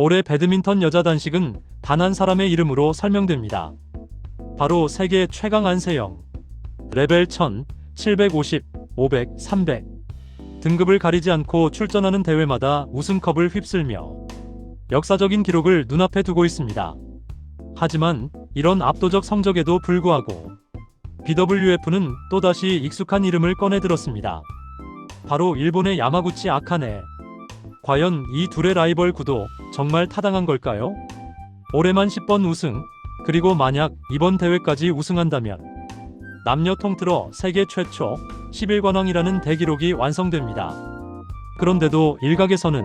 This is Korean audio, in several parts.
올해 배드민턴 여자 단식은 단 한 사람의 이름으로 설명됩니다. 바로 세계 최강 안세영. 레벨 1000, 750, 500, 300. 등급을 가리지 않고 출전하는 대회마다 우승컵을 휩쓸며 역사적인 기록을 눈앞에 두고 있습니다. 하지만 이런 압도적 성적에도 불구하고 BWF는 또다시 익숙한 이름을 꺼내 들었습니다. 바로 일본의 야마구치 아카네. 과연 이 둘의 라이벌 구도 정말 타당한 걸까요? 올해만 10번 우승, 그리고 만약 이번 대회까지 우승한다면 남녀 통틀어 세계 최초 11관왕이라는 대기록이 완성됩니다. 그런데도 일각에서는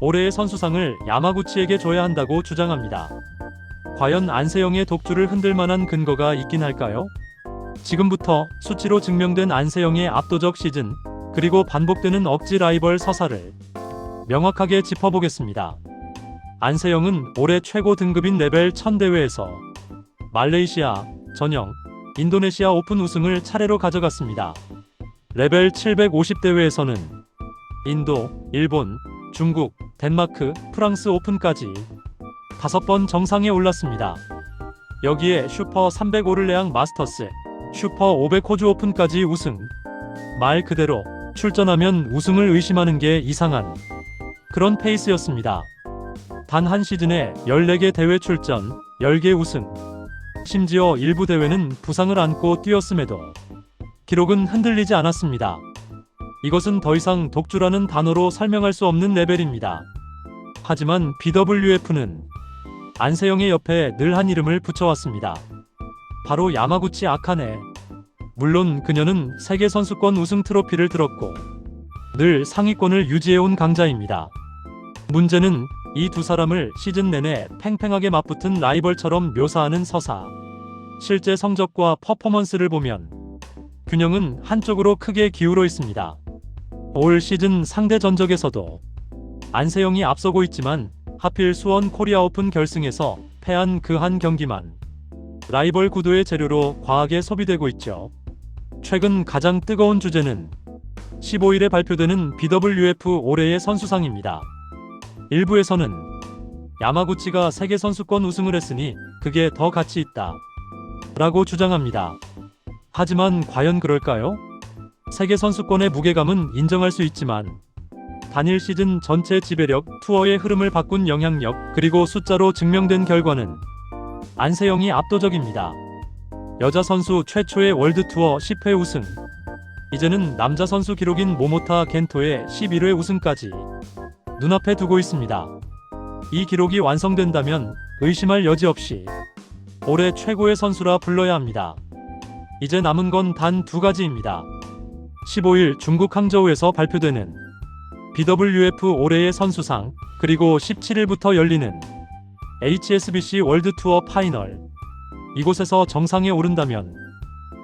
올해의 선수상을 야마구치에게 줘야 한다고 주장합니다. 과연 안세영의 독주를 흔들 만한 근거가 있긴 할까요? 지금부터 수치로 증명된 안세영의 압도적 시즌, 그리고 반복되는 억지 라이벌 서사를 명확하게 짚어보겠습니다. 안세영은 올해 최고 등급인 레벨 1000 대회에서 말레이시아, 전형, 인도네시아 오픈 우승을 차례로 가져갔습니다. 레벨 750 대회에서는 인도, 일본, 중국, 덴마크, 프랑스 오픈까지 다섯 번 정상에 올랐습니다. 여기에 슈퍼 300 오를레앙 마스터스, 슈퍼 500 호주 오픈까지 우승. 말 그대로 출전하면 우승을 의심하는 게 이상한 그런 페이스였습니다. 단 한 시즌에 14개 대회 출전, 10개 우승. 심지어 일부 대회는 부상을 안고 뛰었음에도 기록은 흔들리지 않았습니다. 이것은 더 이상 독주라는 단어로 설명할 수 없는 레벨입니다. 하지만 BWF는 안세영의 옆에 늘 한 이름을 붙여왔습니다. 바로 야마구치 아카네. 물론 그녀는 세계 선수권 우승 트로피를 들었고 늘 상위권을 유지해온 강자입니다. 문제는 이 두 사람을 시즌 내내 팽팽하게 맞붙은 라이벌처럼 묘사하는 서사. 실제 성적과 퍼포먼스를 보면 균형은 한쪽으로 크게 기울어 있습니다. 올 시즌 상대 전적에서도 안세영이 앞서고 있지만 하필 수원 코리아 오픈 결승에서 패한 그 한 경기만 라이벌 구도의 재료로 과하게 소비되고 있죠. 최근 가장 뜨거운 주제는 15일에 발표되는 BWF 올해의 선수상입니다. 일부에서는 야마구치가 세계 선수권 우승을 했으니 그게 더 가치 있다. 라고 주장합니다. 하지만 과연 그럴까요? 세계 선수권의 무게감은 인정할 수 있지만 단일 시즌 전체 지배력, 투어의 흐름을 바꾼 영향력, 그리고 숫자로 증명된 결과는 안세영이 압도적입니다. 여자 선수 최초의 월드 투어 10회 우승. 이제는 남자 선수 기록인 모모타 겐토의 11회 우승까지 눈앞에 두고 있습니다. 이 기록이 완성된다면 의심할 여지 없이 올해 최고의 선수라 불러야 합니다. 이제 남은 건 단 두 가지입니다. 15일 중국 항저우에서 발표되는 BWF 올해의 선수상, 그리고 17일부터 열리는 HSBC 월드 투어 파이널. 이곳에서 정상에 오른다면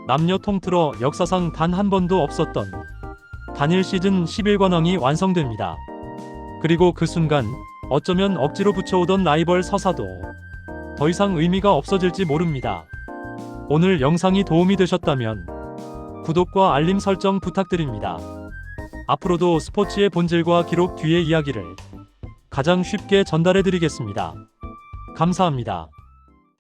남녀 통틀어 역사상 단 한 번도 없었던 단일 시즌 11관왕이 완성됩니다. 그리고 그 순간 어쩌면 억지로 붙여오던 라이벌 서사도 더 이상 의미가 없어질지 모릅니다. 오늘 영상이 도움이 되셨다면 구독과 알림 설정 부탁드립니다. 앞으로도 스포츠의 본질과 기록 뒤의 이야기를 가장 쉽게 전달해 드리겠습니다. 감사합니다.